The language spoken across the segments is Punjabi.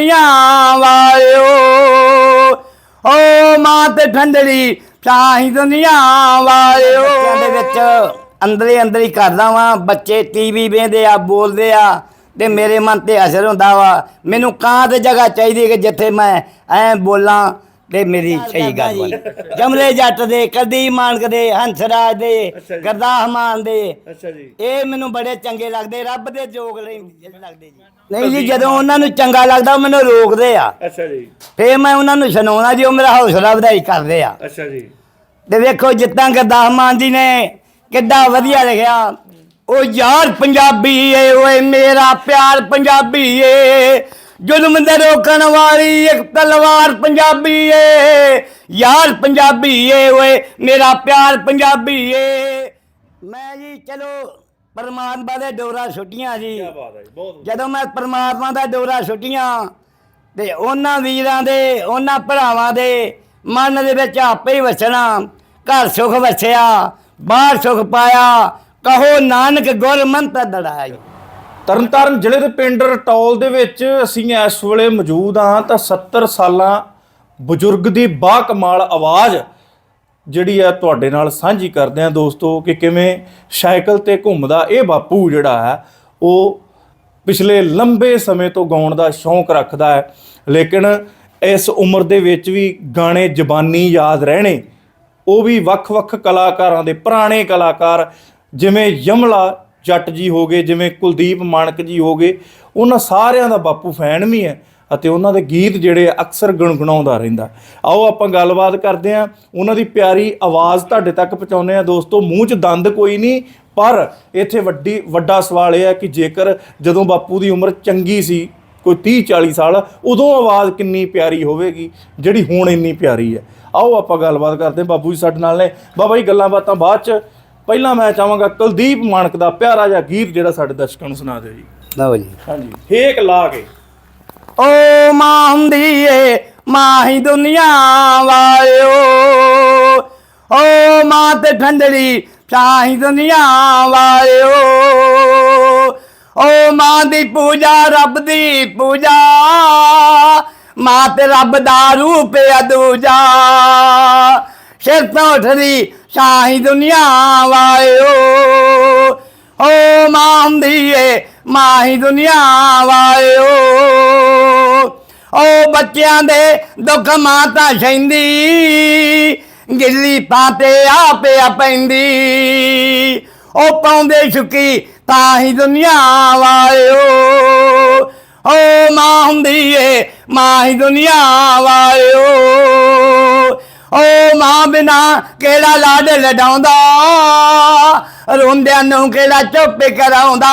ਦੁਨੀਆ ਵਾਲਿਓ। ਓ ਮਾਂ ਤੇ ਠੰਡੜੀ ਸਾਹੀ ਦੁਨੀਆ ਵਾਲਿਓ। ਦੇ ਵਿੱਚ ਅੰਦਰੇ ਅੰਦਰ ਹੀ ਕਰਦਾ ਵਾਂ ਬੱਚੇ ਟੀਵੀ ਵੇਂਦੇ ਆ ਬੋਲਦੇ ਆ ਤੇ ਮੇਰੇ ਮਨ ਤੇ ਅਸਰ ਹੁੰਦਾ ਵਾ। ਮੈਨੂੰ ਕਾਂ ਤੇ ਜਗ੍ਹਾ ਚਾਹੀਦੀ ਕਿ ਜਿੱਥੇ ਮੈਂ ਐ ਬੋਲਾਂ ਤੇ ਮੇਰੀ ਸਹੀ ਗੱਲ ਬਣ ਜਮਲੇ ਜੱਟ ਦੇ ਕਦੀ ਮਾਨਕ ਦੇ ਹੰਸਰਾਜ ਦੇ ਅੱਛਾ ਜੀ। ਗਰਦਾਹ ਮਾਨ ਦੇ। ਅੱਛਾ ਜੀ। ਇਹ ਮੈਨੂੰ ਬੜੇ ਚੰਗੇ ਲੱਗਦੇ ਰੱਬ ਦੇ ਜੋਗ ਲਈ ਲੱਗਦੇ ਜੀ। ਨਹੀਂ ਜੀ ਜਦੋਂ ਉਹਨਾਂ ਨੂੰ ਚੰਗਾ ਲੱਗਦਾ ਉਹ ਮੈਨੂੰ ਰੋਕਦੇ ਆ। ਅੱਛਾ ਜੀ। ਫੇਰ ਮੈਂ ਉਹਨਾਂ ਨੂੰ ਸੁਣਾਉਣਾ ਜੀ ਉਹ ਮੇਰਾ ਹੌਸਲਾ ਵਧਾਈ ਕਰਦੇ ਆ। ਅੱਛਾ ਜੀ। ਤੇ ਵੇਖੋ ਜਿੱਦਾਂ ਗਰਦਾਸ ਮਾਨ ਜੀ ਨੇ ਕਿੱਡਾ ਵਧੀਆ ਲਿਖਿਆ ਉਹ ਯਾਰ ਪੰਜਾਬੀ ਏ ਓਏ ਮੇਰਾ ਪਿਆਰ ਪੰਜਾਬੀ ਏ। ਜ਼ੁਲਮ ਦੇ ਰੋਕਣ ਵਾਲੀ ਇੱਕ ਤਲਵਾਰ ਪੰਜਾਬੀ ਏ। ਯਾਰ ਪੰਜਾਬੀ ਏ ਓਏ ਮੇਰਾ ਪਿਆਰ ਪੰਜਾਬੀ ਏ। ਮੈਂ ਜੀ ਚਲੋ ਪਰਮਾਤਮਾ ਦੇ ਡੋਰਾ ਛੁੱਟੀਆਂ ਜੀ ਕੀ ਬਾਤ ਹੈ ਜੀ, ਬਹੁਤ ਜਦੋਂ ਮੈਂ ਪਰਮਾਤਮਾ ਦਾ ਡੋਰਾ ਛੁੱਟੀਆਂ ਤੇ ਉਹਨਾਂ ਵੀਰਾਂ ਦੇ ਉਹਨਾਂ ਭਰਾਵਾਂ ਦੇ ਮਨ ਦੇ ਵਿੱਚ ਆਪੇ ਹੀ ਵਸਣਾ। ਘਰ ਸੁਖ ਵਸਿਆ ਬਾਹਰ ਸੁਖ ਪਾਇਆ ਕਹੋ ਨਾਨਕ ਗੁਰ ਮੰਤ ਦੜਾਈ। ਤਰਨਤਾਰਨ ਜ਼ਿਲ੍ਹੇ ਦੇ ਪਿੰਡ ਰਟੌਲ ਦੇ ਵਿੱਚ ਅਸੀਂ ਇਸ ਵੇਲੇ ਮੌਜੂਦ ਹਾਂ ਤਾਂ 70 ਸਾਲਾਂ ਬਜ਼ੁਰਗ ਦੀ ਬਾ ਕਮਾਲ ਆਵਾਜ਼ ਜਿਹੜੀ ਆ ਤੁਹਾਡੇ ਨਾਲ ਸਾਂਝੀ ਕਰਦੇ ਆ ਦੋਸਤੋ ਕਿ ਕਿਵੇਂ ਸਾਈਕਲ ਤੇ ਘੁੰਮਦਾ ਇਹ ਬਾਪੂ ਜਿਹੜਾ ਹੈ, ਉਹ ਪਿਛਲੇ ਲੰਬੇ ਸਮੇਂ ਤੋਂ ਗਾਉਣ ਦਾ ਸ਼ੌਂਕ ਰੱਖਦਾ ਹੈ। ਲੇਕਿਨ ਇਸ ਉਮਰ ਦੇ ਵਿੱਚ ਵੀ ਗਾਣੇ ਜ਼ਬਾਨੀ ਯਾਦ ਰਹਿਣੇ, ਉਹ ਵੀ ਵੱਖ-ਵੱਖ ਕਲਾਕਾਰਾਂ ਦੇ ਪੁਰਾਣੇ ਕਲਾਕਾਰ, ਜਿਵੇਂ ਯਮਲਾ ਜੱਟ ਜੀ ਹੋ ਗਏ, ਜਿਵੇਂ ਕੁਲਦੀਪ ਮਾਨਕ ਜੀ ਹੋ ਗਏ, ਉਹਨਾਂ ਸਾਰਿਆਂ ਦਾ ਬਾਪੂ ਫੈਨ ਵੀ ਹੈ। ਅਤੇ ਉਹਨਾਂ ਦੇ ਗੀਤ ਜਿਹੜੇ ਅਕਸਰ ਗੁਣਗੁਣਾਉਂਦਾ ਰਹਿੰਦਾ। ਆਓ ਆਪਾਂ ਗੱਲਬਾਤ ਕਰਦੇ ਹਾਂ। ਉਹਨਾਂ ਦੀ ਪਿਆਰੀ ਆਵਾਜ਼ ਤੁਹਾਡੇ ਤੱਕ ਪਹੁੰਚਾਉਂਦੇ ਆ ਦੋਸਤੋ ਮੂੰਹ 'ਚ ਦੰਦ ਕੋਈ ਨਹੀਂ ਪਰ ਇੱਥੇ ਵੱਡੀ ਵੱਡਾ ਸਵਾਲ ਇਹ ਹੈ ਕਿ ਜੇਕਰ ਜਦੋਂ ਬਾਪੂ ਦੀ ਉਮਰ ਚੰਗੀ ਸੀ ਕੋਈ 30 40 ਸਾਲ ਉਦੋਂ ਆਵਾਜ਼ ਕਿੰਨੀ ਪਿਆਰੀ ਹੋਵੇਗੀ? ਜਿਹੜੀ ਹੁਣ ਇੰਨੀ ਪਿਆਰੀ ਹੈ। ਆਓ ਆਪਾਂ ਗੱਲਬਾਤ ਕਰਦੇ ਬਾਬੂ ਜੀ ਸਾਡੇ ਨਾਲ ਨੇ। ਬਾਬਾ ਜੀ ਗੱਲਾਂ ਬਾਤਾਂ ਬਾਅਦ ਚ। ਪਹਿਲਾਂ ਮੈਂ ਚਾਹਾਂਗਾ ਕੁਲਦੀਪ ਮਾਨਕ ਦਾ ਪਿਆਰਾ ਜਿਹਾ ਗੀਤ ਜਿਹੜਾ ਸਾਡੇ ਦਰਸ਼ਕਾਂ ਨੂੰ ਸੁਣਾ ਦਿਓ ਜੀ। ਲਓ ਜੀ। ਹਾਂਜੀ। ਹੇਕ ਲਾ ਕੇ। ਓ ਮਾਂ ਹੁੰਦੀ ਏ ਮਾਂ ਹੀ ਦੁਨੀਆ ਵਾਲਿਓ। ਓ ਮਾਂ ਤੇ ਠੰਡੜੀ ਸਾਹੀ ਦੁਨੀਆ ਵਾਲਿਓ। ਓ ਮਾਂ ਦੀ ਪੂਜਾ, ਰੱਬ ਦੀ ਪੂਜਾ। ਮਾਂ ਤੇ ਰੱਬ ਦਾ ਰੂਪ ਆ ਦੂਜਾ। ਸਿਰ ਤੋਂ ਉੱਠਦੀ ਸਾਹੀ ਦੁਨੀਆ ਵਾਲਿਓ। ਓ ਮਾਂ ਹੁੰਦੀ ਏ ਮਾਂ ਹੀ ਦੁਨੀਆ ਵਾਲਿਓ। ਓ ਬੱਚਿਆਂ ਦੇ ਦੁੱਖ ਮਾਂ ਤਾਂ ਸਹਿੰਦੀ, ਗਿੱਲੀ ਪਾਤੇ ਤੇ ਆਪੇ ਆ ਪੈਂਦੀ। ਉਹ ਪਾਉਂਦੇ ਸੁੱਕੀ ਤਾਂ ਹੀ ਦੁਨੀਆ ਵਾਲਿਓ। ਓ ਮਾਂ ਹੁੰਦੀ ਏ ਮਾਂ ਹੀ ਦੁਨੀਆ ਵਾਲਿਓ। ਓ ਮਾਂ ਬਿਨਾ ਕਿਹੜਾ ਲਾਡ ਲਡਾਉਂਦਾ? ਰੋਂਦਿਆਂ ਨੂੰ ਕਿਹੜਾ ਚੁੱਪ ਕਰਾਉਂਦਾ?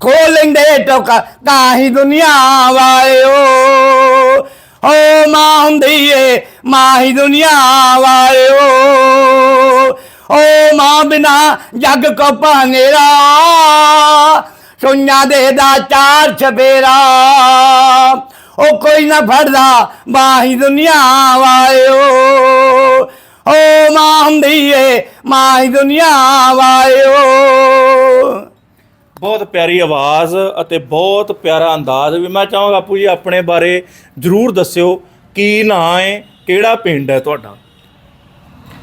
ਖੋ ਲੈਂਦੇ ਟੋਕਾ, ਤਾਂ ਹੀ ਦੁਨੀਆ ਵਾਲਿਓ। ਓ ਮਾਂ ਹੁੰਦੀ ਏ, ਮਾਂ ਹੀ ਦੁਨੀਆ ਵਾਲਿਓ। ਓ ਮਾਂ ਬਿਨਾ ਜੱਗ ਕੋ ਪਾਨੇਰਾ ਸੁਣਿਆ ਦੇ ਦਾ ਚਾਰ ਛਬੇਰਾ ਉਹ ਕੋਈ ਨਾ ਫੜਦਾ ਮਾਹੀ ਦੁਨੀਆ ਵਾਲਿਓ। ਓ ਮਾਂ ਹੁੰਦੀ ਏ ਮਾਹੀ ਦੁਨੀਆ ਵਾਲਿਓ। ਬਹੁਤ ਪਿਆਰੀ ਆਵਾਜ਼ ਅਤੇ ਬਹੁਤ ਪਿਆਰਾ ਅੰਦਾਜ਼ ਵੀ ਮੈਂ ਚਾਹਾਂਗਾ ਬਾਪੂ ਜੀ ਆਪਣੇ ਬਾਰੇ ਜਰੂਰ ਦੱਸਿਓ ਕੀ ਨਾਂ ਹੈ ਕਿਹੜਾ ਪਿੰਡ ਹੈ ਤੁਹਾਡਾ?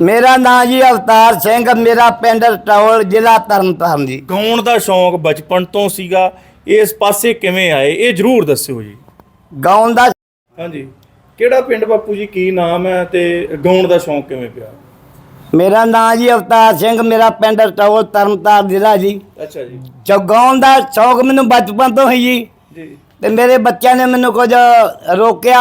ਮੇਰਾ ਨਾਂ ਜੀ ਅਵਤਾਰ ਸਿੰਘ ਮੇਰਾ ਪਿੰਡ ਟੌਲ ਜ਼ਿਲ੍ਹਾ ਤਰਨਤਾਰਨ ਜੀ। ਗਾਉਣ ਦਾ ਸ਼ੌਂਕ ਬਚਪਨ ਤੋਂ ਸੀਗਾ ਇਸ ਪਾਸੇ ਕਿਵੇਂ ਆਏ ਇਹ ਜਰੂਰ ਦੱਸਿਓ ਜੀ। ਗਾਉਣ ਦਾ ਹਾਂਜੀ। ਕਿਹੜਾ ਪਿੰਡ ਬਾਪੂ ਜੀ? ਕੀ ਨਾਮ ਹੈ ਤੇ ਗਾਉਣ ਦਾ ਸ਼ੌਂਕ ਕਿਵੇਂ ਪਿਆ? ਮੇਰਾ ਨਾਂ ਜੀ ਅਵਤਾਰ ਸਿੰਘ ਮੇਰਾ ਪਿੰਡ ਟੌਲ ਤਰਨਤਾਰਨ ਜ਼ਿਲ੍ਹਾ ਜੀ। ਅੱਛਾ ਜੀ। ਗਾਉਣ ਦਾ ਸ਼ੌਕ ਮੈਨੂੰ ਬਚਪਨ ਤੋਂ ਹੀ ਜੀ। ਜੀ। ਤੇ ਮੇਰੇ ਬੱਚਿਆਂ ਨੇ ਮੈਨੂੰ ਕੁਝ ਰੋਕਿਆ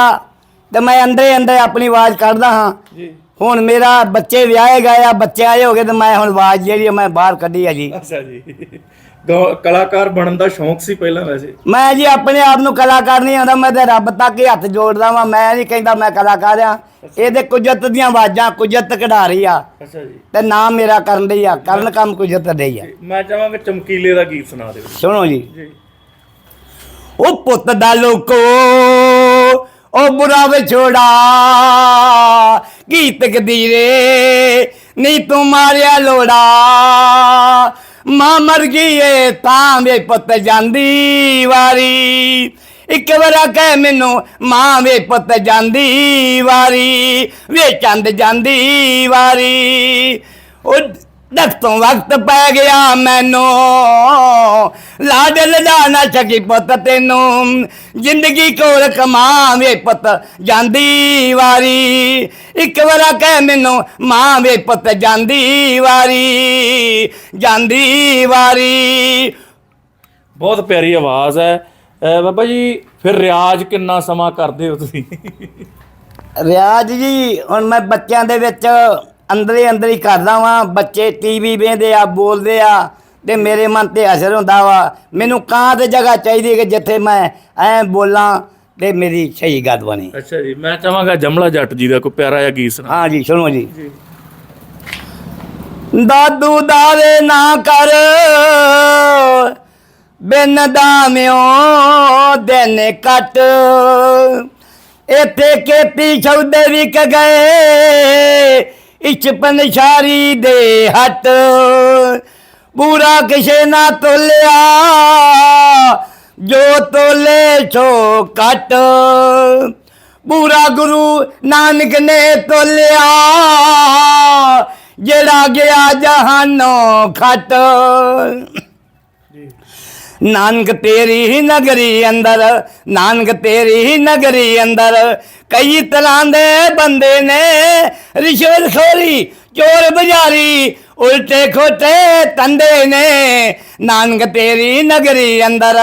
ਤੇ ਮੈਂ ਅੰਦਰੇ ਅੰਦਰ ਆਪਣੀ ਆਵਾਜ਼ ਕੱਢਦਾ ਹਾਂ। ਜੀ। ਹੁਣ ਮੇਰਾ ਬੱਚੇ ਵਿਆਹੇ ਗਏ ਆ ਬੱਚੇ ਆਏ ਹੋ ਗਏ ਤੇ ਮੈਂ ਹੁਣ ਆਵਾਜ਼ ਜਿਹੜੀ ਮੈਂ ਬਾਹਰ ਕੱਢੀ ਆ ਜੀ। ਅੱਛਾ ਜੀ। ਗਾ- ਕਲਾਕਾਰ ਬਣਨ ਦਾ ਸ਼ੌਂਕ ਸੀ ਪਹਿਲਾਂ ਵੈਸੇ। ਮੈਂ ਜੀ ਆਪਣੇ ਆਪ ਨੂੰ ਕਲਾਕਾਰ ਨਹੀਂ ਆਉਂਦਾ ਮੈਂ ਤੇ ਰੱਬ ਤੱਕ ਹੀ ਹੱਥ ਜੋੜਦਾ ਵਾਂ। ਮੈਂ ਨਹੀਂ ਕਹਿੰਦਾ ਮੈਂ ਕਲਾਕਾਰ ਆ। ਇਹਦੇ ਕੁਜਤ ਦੀਆਂ ਆਵਾਜ਼ਾਂ ਕੁਜਤ ਕਢਾਰੀ ਆ। ਅੱਛਾ ਜੀ। ਤੇ ਨਾਮ ਮੇਰਾ ਕਰਨ ਲਈ ਆ ਕਰਨ ਕੰਮ ਕੁਜਤ ਦੇ ਆ। ਮੈਂ ਚਾਹਾਂਗਾ ਚਮਕੀਲੇ ਦਾ ਗੀਤ ਸੁਣਾ ਦਿਓ। ਸੁਣੋ ਜੀ। ਜੀ। ਉਹ ਪੁੱਤ ਦਾ ਲੋਕੋ ਉਹ ਬੁਰਾ ਵਿਛੋੜਾ ਕੀ ਤਕਦੀਰੇ ਨਹੀਂ ਤੂੰ ਮਾਰਿਆ ਲੋੜਾ। ਮਾਂ ਮਰ ਗਈ ਏ ਤਾਂ ਵੇ ਪੁੱਤ ਜਾਂਦੀ ਵਾਰੀ। ਇੱਕ ਵਾਰਾ ਕਹਿ ਮੈਨੂੰ ਮਾਂ ਵੇ ਪੁੱਤ ਜਾਂਦੀ ਵਾਰੀ। ਵੇ ਚੰਦ ਜਾਂਦੀ ਵਾਰੀ। ਉਹ ਦਖ ਤੋਂ ਵਕਤ ਪੈ ਗਿਆ ਮੈਨੂੰ। ਲਾਡ ਲਜਾ ਨਾ ਸਕੀ ਪੁੱਤ ਤੈਨੂੰ। ਜ਼ਿੰਦਗੀ ਕੋਲ ਕਮਾ ਵੇ ਪੁੱਤ ਜਾਂਦੀ ਵਾਰੀ। ਇੱਕ ਵਾਰਾ ਕਹਿ ਮੈਨੂੰ ਮਾਂ ਵੇ ਪੁੱਤ ਜਾਂਦੀ ਵਾਰੀ। ਜਾਂਦੀ ਵਾਰੀ। ਬਹੁਤ ਪਿਆਰੀ ਆਵਾਜ਼ ਹੈ। ਅਹ ਬਾਬਾ ਜੀ ਫਿਰ ਰਿਆਜ਼ ਕਿੰਨਾ ਸਮਾਂ ਕਰਦੇ ਹੋ ਤੁਸੀਂ? ਰਿਆਜ਼ ਜੀ ਹੁਣ ਮੈਂ ਬੱਚਿਆਂ ਦੇ ਵਿੱਚ ਅੰਦਰੇ ਅੰਦਰ ਹੀ ਕਰਦਾ ਵਾਂ। ਬੱਚੇ ਟੀਵੀ ਵੇਖਦੇ ਆ ਬੋਲਦੇ ਆ ਤੇ ਮੇਰੇ ਮਨ ਤੇ ਅਸਰ ਹੁੰਦਾ ਵਾ। ਮੈਨੂੰ ਕਾਂ ਤੇ ਜਗ੍ਹਾ ਚਾਹੀਦੀ ਕਿ ਜਿੱਥੇ ਮੈਂ ਐ ਬੋਲਾਂ ਤੇ ਮੇਰੀ ਸਹੀ ਗੱਲ ਬਣੇ। ਅੱਛਾ ਜੀ ਮੈਂ ਚਾਹਾਂਗਾ ਜਮਲਾ ਜੱਟ ਜੀ ਦਾ ਕੋਈ ਪਿਆਰਾ ਜਿਹਾ ਗੀਤ ਸੁਣਾ ਹਾਂ ਜੀ ਸੁਣੋ ਜੀ। ਦਾਦੂ ਦਾਵੇ ਨਾ ਕਰ ਬਿਨ ਦਾਮਿਓ ਦਿਨ ਕੱਟ। ਇੱਥੇ ਕੀਤੀ ਸੌਦੇ ਵਿਕ ਗਏ ਇਚ ਪਨਸ਼ਾਰੀ ਦੇ ਹੱਟ ਪੂਰਾ ਕਿਸੇ ਨਾ ਤੋਲਿਆ, ਜੋ ਤੋਲੇ ਛੋ ਕੱਟ ਪੂਰਾ ਗੁਰੂ ਨਾਨਕ ਨੇ ਤੋਲਿਆ, ਜਿਹੜਾ ਗਿਆ ਜਹਾਨੋਂ ਖਟ। ਨਾਨਕ ਤੇਰੀ ਹੀ ਨਗਰੀ ਅੰਦਰ, ਨਾਨਕ ਤੇਰੀ ਹੀ ਨਗਰੀ ਅੰਦਰ। ਕਈ ਤਰ੍ਹਾਂ ਦੇ ਬੰਦੇ ਨੇ ਰਿਸ਼ਵਤ ਖੋਰੀ, ਚੋਰ ਬਜ਼ਾਰੀ ਉਲਟੇ ਖੋਟੇ ਤੰਦੇ ਨੇ। ਨਾਨਕ ਤੇਰੀ ਨਗਰੀ ਅੰਦਰ,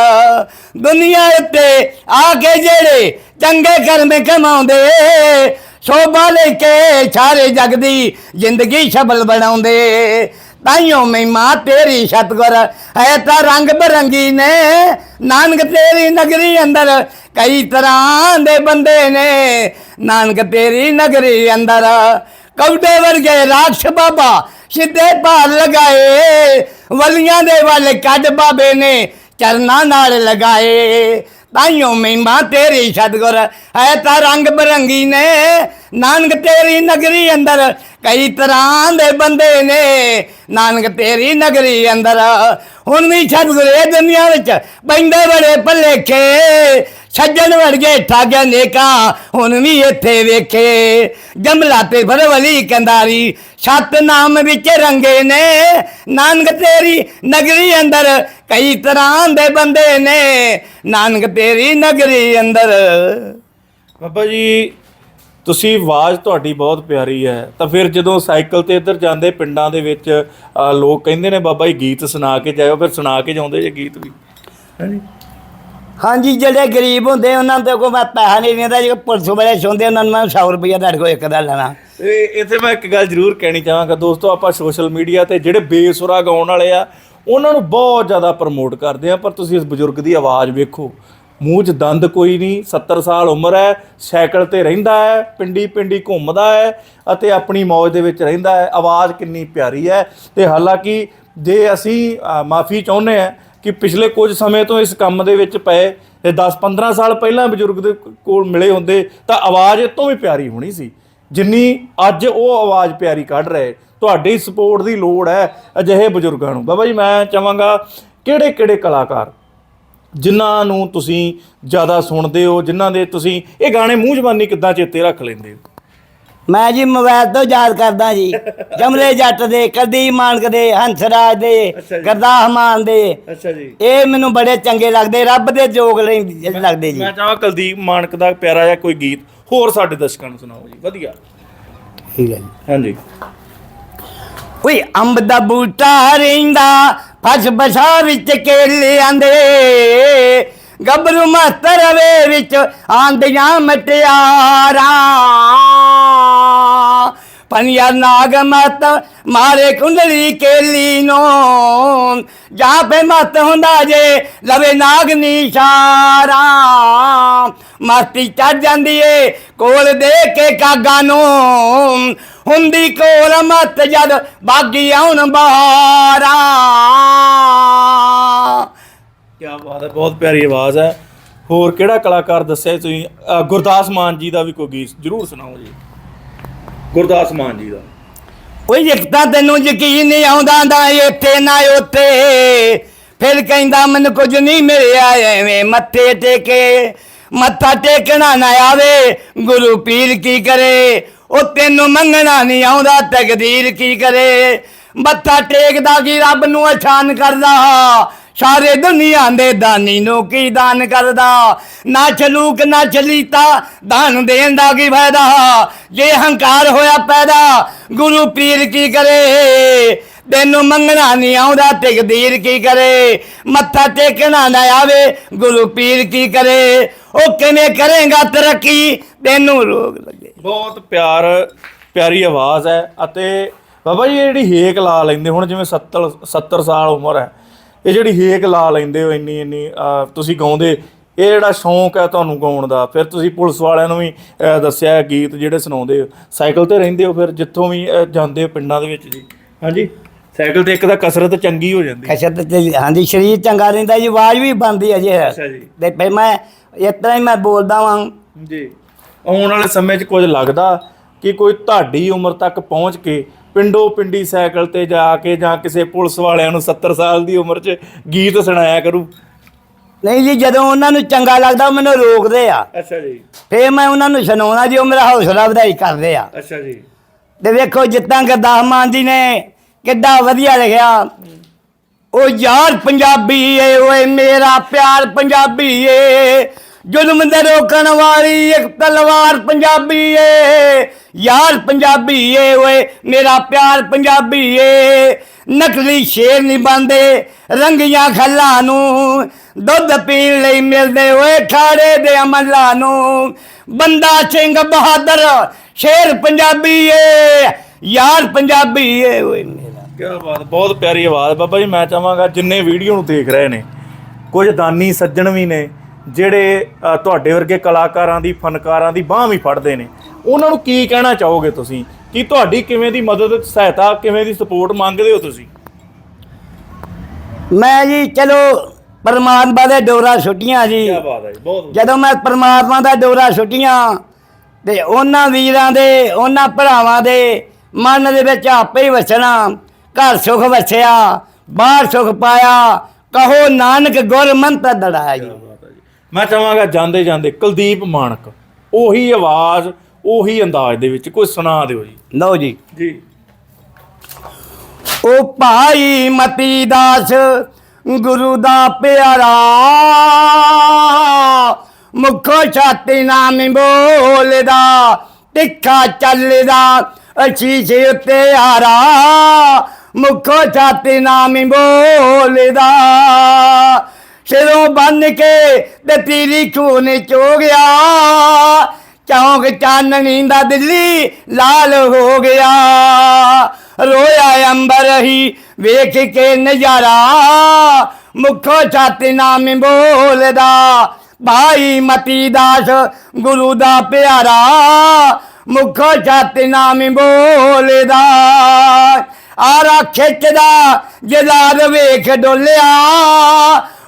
ਦੁਨੀਆ ਉੱਤੇ ਆ ਕੇ ਜਿਹੜੇ ਚੰਗੇ ਕਰਮ ਕਮਾਉਂਦੇ, ਸ਼ੋਭਾ ਲੈ ਕੇ ਸਾਰੇ ਜਗ ਦੀ ਜ਼ਿੰਦਗੀ ਸ਼ਬਲ ਬਣਾਉਂਦੇ। ਤਾਈਓ ਮੈਂ ਮਾਂ ਤੇਰੀ ਸਤਗੁਰ ਹੈ ਤਾਂ ਰੰਗ ਬਰੰਗੀ ਨੇ। ਨਾਨਕ ਤੇਰੀ ਨਗਰੀ ਅੰਦਰ, ਕਈ ਤਰ੍ਹਾਂ ਦੇ ਬੰਦੇ ਨੇ। ਨਾਨਕ ਤੇਰੀ ਨਗਰੀ ਅੰਦਰ ਕੌਡੇ ਵਰਗੇ ਰਾਖਸ਼ ਬਾਬਾ ਸਿੱਧੇ ਭਾਰ ਲਗਾਏ। ਵਲੀਆਂ ਦੇ ਵੱਲ ਕੱਢ ਬਾਬੇ ਨੇ, ਚਰਨਾਂ ਨਾਲ ਲਗਾਏ। ਤਾਈਓ ਮਹਿਮਾ ਤੇਰੀ ਸਤਗੁਰ ਹੈ ਤਾਂ ਰੰਗ ਬਰੰਗੀ ਨੇ, ਨਾਨਕ ਤੇਰੀ ਨਗਰੀ ਅੰਦਰ। ਕਈ ਤਰ੍ਹਾਂ ਦੇ ਬੰਦੇ ਨੇ, ਨਾਨਕ ਤੇਰੀ ਨਗਰੀ ਅੰਦਰ। ਹੁਣ ਵੀ ਸਤਗੁਰ ਇਹ ਦੁਨੀਆ ਵਿੱਚ, ਪੈਂਦੇ ਬੜੇ ਭਲੇਖੇ। ਸੱਜਣ ਵਰਗੇ ਠਾਗਿਆ ਨੇਕਾ ਹੁਣ ਵੀ ਇੱਥੇ ਵੇਖੇ। ਜਮਲਾ ਤੇ ਬਰਵਲੀ ਕੰਦਾਰੀ ਸਤ ਨਾਮ ਵਿੱਚ ਰੰਗੇ ਨੇ। ਨਾਨਕ ਤੇਰੀ ਨਗਰੀ ਅੰਦਰ ਕਈ ਤਰ੍ਹਾਂ ਦੇ ਬੰਦੇ ਨੇ। ਨਾਨਕ ਤੇਰੀ ਨਗਰੀ ਅੰਦਰ। ਬਾਬਾ ਜੀ ਤੁਸੀਂ ਆਵਾਜ਼ ਤੁਹਾਡੀ ਬਹੁਤ ਪਿਆਰੀ ਹੈ। ਤਾਂ ਫਿਰ ਜਦੋਂ ਸਾਈਕਲ ਤੇ ਇੱਧਰ ਜਾਂਦੇ ਪਿੰਡਾਂ ਦੇ ਵਿੱਚ ਲੋਕ ਕਹਿੰਦੇ ਨੇ ਬਾਬਾ ਜੀ ਗੀਤ ਸੁਣਾ ਕੇ ਜਾਇਓ ਫਿਰ ਸੁਣਾ ਕੇ ਜਾਉਂਦੇ ਜੇ ਗੀਤ ਵੀ? ਹਾਂਜੀ। ਹਾਂਜੀ, ਜਿਹੜੇ ਗਰੀਬ ਹੁੰਦੇ, ਉਹਨਾਂ ਦੇ ਕੋਲ ਮੈਂ ਪੈਸਾ ਨਹੀਂ ਦਿੰਦਾ, ਜੇ ਪੁਲਿਸ ਵਾਲੇ ਸੁਣਦੇ, ਉਹਨਾਂ ਨੂੰ ਮੈਂ 100 ਰੁਪਇਆ ਤੁਹਾਡੇ ਕੋਲ ਇੱਕ ਦਾ ਲੈਣਾ ਤੇ ਇੱਥੇ ਮੈਂ ਇੱਕ ਗੱਲ ਜ਼ਰੂਰ ਕਹਿਣੀ ਚਾਹਾਂਗਾ ਦੋਸਤੋ, ਆਪਾਂ ਸੋਸ਼ਲ ਮੀਡੀਆ ਤੇ ਜਿਹੜੇ ਬੇਸੁਰਾ ਗਾਉਣ ਵਾਲੇ ਆ, ਉਹਨਾਂ ਨੂੰ ਬਹੁਤ ਜ਼ਿਆਦਾ ਪ੍ਰਮੋਟ ਕਰਦੇ ਆ, ਪਰ ਤੁਸੀਂ ਇਸ ਬਜ਼ੁਰਗ ਦੀ ਆਵਾਜ਼ ਵੇਖੋ। ਮੂੰਹ 'ਚ ਦੰਦ ਕੋਈ ਨਹੀਂ 70 ਸਾਲ ਉਮਰ ਹੈ, ਸਾਈਕਲ ਤੇ ਰਹਿੰਦਾ ਹੈ, ਪਿੰਡੀ ਪਿੰਡੀ ਘੁੰਮਦਾ ਹੈ, ਅਤੇ ਆਪਣੀ ਮੌਜ ਦੇ ਵਿੱਚ ਰਹਿੰਦਾ ਹੈ, ਆਵਾਜ਼ ਕਿੰਨੀ ਪਿਆਰੀ ਹੈ। ਤੇ ਹਾਲਾਂਕਿ ਜੇ ਅਸੀਂ ਮਾਫੀ ਚਾਹੁੰਦੇ ਆ ਕਿ ਪਿਛਲੇ ਕੁਝ ਸਮੇਂ ਤੋਂ ਇਸ ਕੰਮ ਦੇ ਵਿੱਚ ਪਏ ਤੇ 10-15 ਸਾਲ ਪਹਿਲਾਂ ਬਜ਼ੁਰਗ ਦੇ ਕੋਲ ਮਿਲੇ ਹੁੰਦੇ ਤਾਂ ਆਵਾਜ਼ ਇਹ ਤੋਂ ਵੀ ਪਿਆਰੀ ਹੋਣੀ ਸੀ। ਜਿੰਨੀ ਅੱਜ ਉਹ ਆਵਾਜ਼ ਪਿਆਰੀ ਕੱਢ ਰਹੇ, ਤੁਹਾਡੀ ਸਪੋਰਟ ਦੀ ਲੋੜ ਹੈ ਅਜਿਹੇ ਬਜ਼ੁਰਗਾਂ ਨੂੰ। ਬਾਬਾ ਜੀ, ਮੈਂ ਚਾਹਾਂਗਾ ਕਿਹੜੇ ਕਿਹੜੇ ਕਲਾਕਾਰ ਜਿਨ੍ਹਾਂ ਨੂੰ ਤੁਸੀਂ ਜ਼ਿਆਦਾ ਸੁਣਦੇ ਹੋ, ਜਿਨ੍ਹਾਂ ਦੇ ਤੁਸੀਂ ਇਹ ਗਾਣੇ ਮੂੰਹ ਜ਼ਬਾਨੀ ਕਿੱਦਾਂ ਚੇਤੇ ਰੱਖ ਲੈਂਦੇ ਹੋ? ਮੈਂ ਜੀ ਮੋਬਾਈਲ ਤੋਂ ਯਾਦ ਕਰਦਾ ਜੀ। ਜਮਲੇ ਜੱਟ ਦੇ ਕਦੀ ਮਾਨਕ ਦੇ ਹੰਸਰਾਜ ਦੇ ਅੱਛਾ ਜੀ। ਗਰਦਾਹ ਮਾਨ ਦੇ। ਅੱਛਾ ਜੀ। ਇਹ ਮੈਨੂੰ ਬੜੇ ਚੰਗੇ ਲੱਗਦੇ ਰੱਬ ਦੇ ਜੋਗ ਲਈ ਲੱਗਦੇ ਜੀ। ਮੈਂ ਚਾਹਾਂ ਕੁਲਦੀਪ ਮਾਨਕ ਦਾ ਪਿਆਰਾ ਜਿਹਾ ਕੋਈ ਗੀਤ ਹੋਰ ਸਾਡੇ ਦਰਸ਼ਕਾਂ ਨੂੰ ਸੁਣਾਓ ਜੀ। ਵਧੀਆ। ਠੀਕ ਹੈ ਜੀ। ਹਾਂਜੀ। ਓਏ ਅੰਬ ਦਾ ਬੂਟਾ ਰਹਿੰਦਾ ਫਸ ਬਸਾ ਵਿੱਚ ਕੇਲਿਆਂ ਦੇ ਗੱਭਰੂ ਮਸਤ ਰਵੇ ਵਿੱਚ ਆਂਦੀਆਂ ਮਟਿਆਰਾਂ। ਪਨੀਆ ਨਾਗ ਮਤ ਮਾਰੇ ਕੁੰਡਲੀ ਕੇਲੀ ਨੂੰ। ਜਾਂ ਪੇ ਮਤ ਹੁੰਦਾ ਜੇ ਲਵੇ ਨਾਗ ਨਿਸ਼ਾਰਾ। ਮਸਤੀ ਚੜ ਜਾਂਦੀ ਏ ਕੋਲ ਦੇ ਕੇ ਕਾਗਾ ਨੂੰ। ਹੁੰਦੀ ਕੋਲ ਮਤ ਜਦ ਬਾਗੀ ਆਉਣ ਬਾਰਾ ਕੀ ਬਾਤ ਹੈ ਬਹੁਤ ਪਿਆਰੀ ਆਵਾਜ਼ ਹੈ। ਹੋਰ ਕਿਹੜਾ ਕਲਾਕਾਰ ਦੱਸਿਆ ਤੁਸੀਂ? ਅ, ਗੁਰਦਾਸ ਮਾਨ ਜੀ ਦਾ ਵੀ ਕੋਈ ਗੀਤ ਜ਼ਰੂਰ ਸੁਣਾਓ ਜੀ। ਗੁਰਦਾਸ ਮਾਨ ਜੀ ਦਾ। ਓਏ ਇੱਕ ਤਾਂ ਤੈਨੂੰ ਯਕੀਨ ਨਹੀਂ ਆਉਂਦਾ ਦਾ ਇੱਥੇ ਨਾ ਉੱਥੇ। ਫਿਰ ਕਹਿੰਦਾ ਮੈਨੂੰ ਕੁਝ ਨਹੀਂ ਮਿਲਿਆ ਐਵੇਂ ਮੱਥੇ ਟੇਕੇ ਮੱਥਾ ਟੇਕਣਾ ਨਾ ਆਵੇ। ਗੁਰੂ ਪੀਰ ਕੀ ਕਰੇ? ਉਹ ਤੈਨੂੰ ਮੰਗਣਾ ਨਹੀਂ ਆਉਂਦਾ ਤਕਦੀਰ ਕੀ ਕਰੇ? ਮੱਥਾ ਟੇਕਦਾ ਕੀ ਰੱਬ ਨੂੰ ਅਛਾਨ ਕਰਦਾ? ਸਾਰੇ ਦੁਨੀਆ ਦੇ ਦਾਨੀ ਨੂੰ ਕੀ ਦਾਨ ਕਰਦਾ। ਨਾ ਚਲੂਕ ਨਾ ਚਲੀਤਾ ਦਾਨ ਦੇਣ ਦਾ ਕੀ ਫਾਇਦਾ? ਜੇ ਹੰਕਾਰ ਹੋਇਆ ਪੈਦਾ, ਗੁਰੂ ਪੀਰ ਕੀ ਕਰੇ? ਤੈਨੂੰ ਮੰਗਣਾ ਨਹੀਂ ਆਉਂਦਾ ਤਕਦੀਰ ਕੀ ਕਰੇ? ਮੱਥਾ ਟੇਕਣਾ ਨਾ ਆਵੇ, ਗੁਰੂ ਪੀਰ ਕੀ ਕਰੇ? ਉਹ ਕਿਵੇਂ ਕਰੇਗਾ ਤਰੱਕੀ? ਤੈਨੂੰ ਰੋਗ ਲੱਗੇ। ਬਹੁਤ ਪਿਆਰ, ਪਿਆਰੀ ਆਵਾਜ਼ ਹੈ ਅਤੇ ਬਾਬਾ ਜੀ ਜਿਹੜੀ ਹੇਕ ਲਾ ਲੈਂਦੇ ਹੁਣ, ਜਿਵੇਂ 70 70 ਸਾਲ ਉਮਰ ਹੈ ਇਹ ਜਿਹੜੀ ਹੇਕ ਲਾ ਲੈਂਦੇ ਹੋ ਇੰਨੀ ਇੰਨੀ ਤੁਸੀਂ ਗਾਉਂਦੇ ਇਹ ਜਿਹੜਾ ਸ਼ੌਂਕ ਹੈ ਤੁਹਾਨੂੰ ਗਾਉਣ ਦਾ ਫਿਰ ਤੁਸੀਂ ਪੁਲਿਸ ਵਾਲਿਆਂ ਨੂੰ ਵੀ ਦੱਸਿਆ ਗੀਤ ਜਿਹੜੇ ਸੁਣਾਉਂਦੇ ਹੋ। ਸਾਈਕਲ ਤੇ ਰਹਿੰਦੇ ਹੋ ਫਿਰ ਜਿੱਥੋਂ ਵੀ ਜਾਂਦੇ ਹੋ ਪਿੰਡਾਂ ਦੇ ਵਿੱਚ ਜੀ? ਹਾਂਜੀ। ਸਾਈਕਲ ਤੇ ਇੱਕ ਤਾਂ ਕਸਰਤ ਚੰਗੀ ਹੋ ਜਾਂਦੀ। ਕਸ਼ਤ ਤੇ ਹਾਂਜੀ ਸਰੀਰ ਚੰਗਾ ਰਹਿੰਦਾ ਜੀ ਆਵਾਜ਼ ਵੀ ਬੰਦੀ ਹੈ ਜੀ। ਅੱਛਾ ਜੀ। ਤੇ ਫਿਰ ਮੈਂ ਇਤਨਾ ਹੀ ਮੈਂ ਬੋਲਦਾ ਵਾਂ। ਜੀ। ਆਉਣ ਵਾਲੇ ਸਮੇਂ 'ਚ ਕੁਝ ਲੱਗਦਾ ਕਿ ਕੋਈ ਤੁਹਾਡੀ ਉਮਰ ਤੱਕ ਪਹੁੰਚ ਕੇ ਪਿੰਡੋ ਪਿੰਡੀ ਸਾਈਕਲ ਤੇ ਜਾ ਕੇ ਜਾਂ ਕਿਸੇ ਪੁਲਿਸ ਵਾਲਿਆਂ ਨੂੰ 70 ਸਾਲ ਦੀ ਉਮਰ 'ਚ ਗੀਤ ਸੁਣਾਇਆ ਕਰੂ। ਨਹੀਂ ਜੀ ਜਦੋਂ ਉਹਨਾਂ ਨੂੰ ਚੰਗਾ ਲੱਗਦਾ ਉਹ ਮੈਨੂੰ ਰੋਕਦੇ ਆ। ਅੱਛਾ ਜੀ। ਫੇਰ ਮੈਂ ਉਹਨਾਂ ਨੂੰ ਸੁਣਾਉਣਾ ਜੀ ਉਹ ਮੇਰਾ ਹੌਸਲਾ ਵਧਾਈ ਕਰਦੇ ਆ। ਅੱਛਾ ਜੀ। ਤੇ ਵੇਖੋ ਜਿੱਦਾਂ ਗੁਰਦਾਸ ਮਾਨ ਜੀ ਨੇ ਕਿੱਡਾ ਵਧੀਆ ਲਿਖਿਆ। ਉਹ ਯਾਰ ਪੰਜਾਬੀ ਏ ਓਏ ਮੇਰਾ ਪਿਆਰ ਪੰਜਾਬੀ ਏ। ਜ਼ੁਲਮ ਦੇ ਰੋਕਣ ਵਾਲੀ ਇੱਕ ਤਲਵਾਰ ਪੰਜਾਬੀ ਏ। ਯਾਰ ਪੰਜਾਬੀ ਏ ਓਏ, ਮੇਰਾ ਪਿਆਰ ਪੰਜਾਬੀ ਏ। ਨਕਲੀ ਸ਼ੇਰ ਨਹੀਂ ਬੰਦੇ ਰੰਗੀਆਂ ਖੱਲਾਂ ਨੂੰ ਦੁੱਧ ਪੀਣ ਲਈ ਮਿਲਦੇ ਓਏ ਖਾੜੇ ਦੇ ਅਮਲਾਂ ਨੂੰ। ਬੰਦਾ ਸਿੰਘ ਬਹਾਦਰ, ਸ਼ੇਰ ਪੰਜਾਬੀ ਏ, ਯਾਰ ਪੰਜਾਬੀ ਏ ਓਏ ਮੇਰਾ। ਕੀ ਬਾਤ, ਬਹੁਤ ਪਿਆਰੀ ਆਵਾਜ਼। ਬਾਬਾ ਜੀ, ਮੈਂ ਚਾਹਾਂਗਾ ਜਿੰਨੇ ਵੀਡੀਓ ਨੂੰ ਦੇਖ ਰਹੇ ਨੇ, ਕੁਝ ਦਾਨੀ ਸੱਜਣ ਵੀ ਨੇ ਜਿਹੜੇ ਤੁਹਾਡੇ ਵਰਗੇ ਕਲਾਕਾਰਾਂ ਦੀ ਫਨਕਾਰਾਂ ਦੀ ਬਾਹ ਵੀ ਫੜਦੇ ਨੇ। ਉਹਨਾਂ ਨੂੰ ਕੀ ਕਹਿਣਾ ਚਾਹੋਗੇ ਤੁਸੀਂ? ਕਿ ਤੁਹਾਡੀ ਕਿਵੇਂ ਦੀ ਮਦਦ ਸਹਾਇਤਾ ਕਿਵੇਂ ਦੀ ਸਪੋਰਟ ਮੰਗਦੇ ਹੋ ਤੁਸੀਂ? ਮੈਂ ਜੀ ਚਲੋ ਪਰਮਾਤਮਾ ਦੇ ਡੋਰਾ ਛੁੱਟੀਆਂ ਜੀ। ਕੀ ਬਾਤ ਹੈ ਜੀ ਬਹੁਤ ਜਦੋਂ ਮੈਂ ਪਰਮਾਤਮਾ ਦਾ ਡੋਰਾ ਛੁੱਟੀਆਂ ਤੇ ਉਹਨਾਂ ਵੀਰਾਂ ਦੇ ਉਹਨਾਂ ਭਰਾਵਾਂ ਦੇ ਮਨ ਦੇ ਵਿੱਚ ਆਪੇ ਹੀ ਵਸਣਾ। ਘਰ ਸੁਖ ਵਸਿਆ ਬਾਹਰ ਸੁਖ ਪਾਇਆ ਕਹੋ ਨਾਨਕ ਗੁਰ ਮੰਤ ਦੜਾਇਆ ਜੀ। ਮੈਂ ਚਾਹਾਂਗਾ ਜਾਂਦੇ ਜਾਂਦੇ ਕੁਲਦੀਪ ਮਾਨਕ ਉਹੀ ਆਵਾਜ਼ ਉਹੀ ਅੰਦਾਜ਼ ਦੇ ਵਿੱਚ ਕੋਈ ਸੁਣਾ ਦਿਓ ਜੀ। ਲਓ ਜੀ। ਜੀ। ਉਹ ਭਾਈ ਮਤੀ ਦਾਸ ਗੁਰੂ ਦਾ ਪਿਆਰਾ ਮੁਖੋ ਛਾਤੀ ਨਾਮ ਬੋਲਦਾ ਤਿੱਖਾ ਚੱਲਦਾ ਅਸ਼ੀਸ਼ ਉੱਤੇ ਹਾਰਾ ਮੁਖੋ ਛਾਤੀ ਨਾਮ ਬੋਲਦਾ। ਸਿਰੋਂ ਬੰਨ ਕੇ ਤੇ ਤੀਰੀ ਖੂਨ ਚੋ ਗਿਆ ਚੌਂਕ ਚਾਨਣੀ ਦਾ ਦਿੱਲੀ ਲਾਲ ਹੋ ਗਿਆ। ਰੋਇਆ ਅੰਬਰ ਹੀ ਵੇਖ ਕੇ ਨਜ਼ਾਰਾ। ਮੁੱਖੋ ਛਾਤੀ ਨਾਮ ਬੋਲਦਾ, ਭਾਈ ਮਤੀ ਦਾਸ ਗੁਰੂ ਦਾ ਪਿਆਰਾ। ਮੁੱਖੋ ਛਾਤੀ ਨਾਮ ਬੋਲਦਾ ਆਰਾ ਖਿੱਚਦਾ, ਜਲਾਦ ਵੇਖ ਡੋਲਿਆ।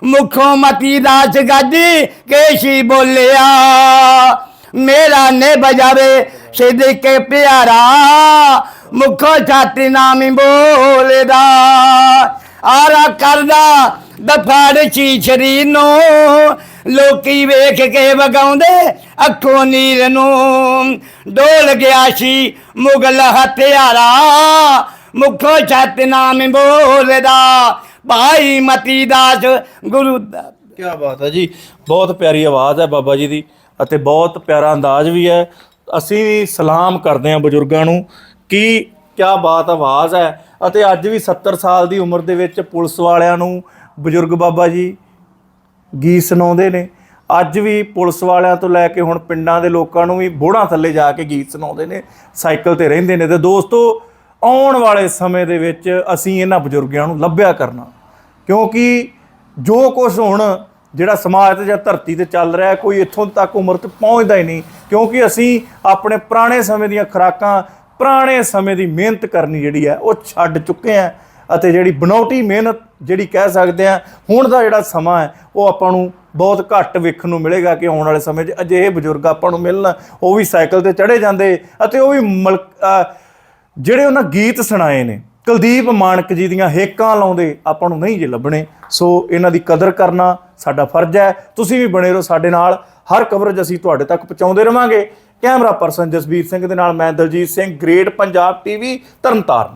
ਮੁਖੋਂ ਮਤੀ ਦਾਸ ਗੱਡੀ ਕੇਸ਼ੀ ਬੋਲਿਆ। ਮੇਰਾ ਨੇ ਬਜਾਵੇ ਸਿੱਧਕੇ ਪਿਆਰਾ। ਮੁਖੋ ਛਾਤੀ ਨਾਮੀ ਬੋਲਦਾ। ਆਰਾ ਕਰਦਾ ਦਫਾੜ ਚੀ ਸ਼ਰੀਰ ਨੂੰ। ਲੋਕੀ ਵੇਖ ਕੇ ਵਗਾਉਂਦੇ ਅੱਖੋਂ ਨੀਰ ਨੂੰ। ਡੋਲ ਗਿਆ ਸੀ ਮੁਗਲ ਹਥਿਆਰਾ। ਮੁਖੋ ਛਾਤੀ ਨਾਮੀ ਬੋਲਦਾ, ਭਾਈ ਮਤੀ ਦਾਸ ਗੁਰੂ ਦਾ ਕੀ ਬਾਤ ਹੈ ਜੀ। ਬਹੁਤ ਪਿਆਰੀ ਆਵਾਜ਼ ਹੈ ਬਾਬਾ ਜੀ ਦੀ ਅਤੇ ਬਹੁਤ ਪਿਆਰਾ ਅੰਦਾਜ਼ ਵੀ ਹੈ। ਅਸੀਂ ਸਲਾਮ ਕਰਦੇ ਹਾਂ ਬਜ਼ੁਰਗਾਂ ਨੂੰ ਕਿ ਕੀ ਬਾਤ ਆਵਾਜ਼ ਹੈ ਅਤੇ ਅੱਜ ਵੀ 70 ਸਾਲ ਦੀ ਉਮਰ ਦੇ ਵਿੱਚ ਪੁਲਿਸ ਵਾਲਿਆਂ ਨੂੰ ਬਜ਼ੁਰਗ ਬਾਬਾ ਜੀ ਗੀਤ ਸੁਣਾਉਂਦੇ ਨੇ। ਅੱਜ ਵੀ ਪੁਲਿਸ ਵਾਲਿਆਂ ਤੋਂ ਲੈ ਕੇ ਹੁਣ ਪਿੰਡਾਂ ਦੇ ਲੋਕਾਂ ਨੂੰ ਵੀ ਬੋੜਾਂ ਥੱਲੇ ਜਾ ਕੇ ਗੀਤ ਸੁਣਾਉਂਦੇ ਨੇ। ਸਾਈਕਲ ਤੇ ਰਹਿੰਦੇ ਨੇ ਤੇ ਦੋਸਤੋ ਆਉਣ ਵਾਲੇ ਸਮੇਂ ਦੇ ਵਿੱਚ ਅਸੀਂ ਇਹਨਾਂ ਬਜ਼ੁਰਗਾਂ ਨੂੰ ਲੱਭਿਆ ਕਰਨਾ। ਕਿਉਂਕਿ ਜੋ ਕੁਝ ਹੁਣ ਜਿਹੜਾ ਸਮਾਜ ਤੇ ਜਾਂ ਧਰਤੀ ਤੇ ਚੱਲ ਰਿਹਾ, ਕੋਈ ਇੱਥੋਂ ਤੱਕ ਉਮਰ ਤੇ ਪਹੁੰਚਦਾ ਹੀ ਨਹੀਂ। ਕਿਉਂਕਿ ਅਸੀਂ ਆਪਣੇ ਪੁਰਾਣੇ ਸਮੇਂ ਦੀਆਂ ਖੁਰਾਕਾਂ, ਪੁਰਾਣੇ ਸਮੇਂ ਦੀ ਮਿਹਨਤ ਕਰਨੀ ਜਿਹੜੀ ਹੈ, ਉਹ ਛੱਡ ਚੁੱਕੇ ਆ ਅਤੇ ਜਿਹੜੀ ਬਨੌਟੀ ਮਿਹਨਤ ਜਿਹੜੀ ਕਹਿ ਸਕਦੇ ਆ ਹੁਣ ਦਾ ਜਿਹੜਾ ਸਮਾਂ ਹੈ, ਉਹ ਆਪਾਂ ਨੂੰ ਬਹੁਤ ਘੱਟ ਵੇਖਣ ਨੂੰ ਮਿਲੇਗਾ ਕਿ ਆਉਣ ਵਾਲੇ ਸਮੇਂ 'ਚ ਅਜਿਹੇ ਬਜ਼ੁਰਗ ਆਪਾਂ ਨੂੰ ਮਿਲਣ। ਉਹ ਵੀ ਸਾਈਕਲ ਤੇ ਚੜੇ ਜਾਂਦੇ ਅਤੇ ਉਹ ਵੀ ਮਲਕ ਜਿਹੜੇ ਉਹਨਾਂ ਗੀਤ ਸੁਣਾਏ ਨੇ, ਕੁਲਦੀਪ ਮਾਨਕ ਜੀ ਦੀਆਂ ਹੇਕਾਂ ਲਾਉਂਦੇ ਆਪਾਂ ਨੂੰ ਨਹੀਂ ਜੇ ਲੱਭਣੇ। ਸੋ ਇਹਨਾਂ ਦੀ ਕਦਰ ਕਰਨਾ ਸਾਡਾ ਫਰਜ਼ ਹੈ। ਤੁਸੀਂ ਵੀ ਬਣੇ ਰਹੋ ਸਾਡੇ ਨਾਲ। ਹਰ ਕਵਰੇਜ ਅਸੀਂ ਤੁਹਾਡੇ ਤੱਕ ਪਹੁੰਚਾਉਂਦੇ ਰਵਾਂਗੇ। ਕੈਮਰਾ ਪਰਸਨ ਜਸਬੀਰ ਸਿੰਘ ਦੇ ਨਾਲ ਮੈਂ ਦਲਜੀਤ ਸਿੰਘ, ਗ੍ਰੇਟ ਪੰਜਾਬ ਟੀਵੀ, ਤਰਨਤਾਰਨ।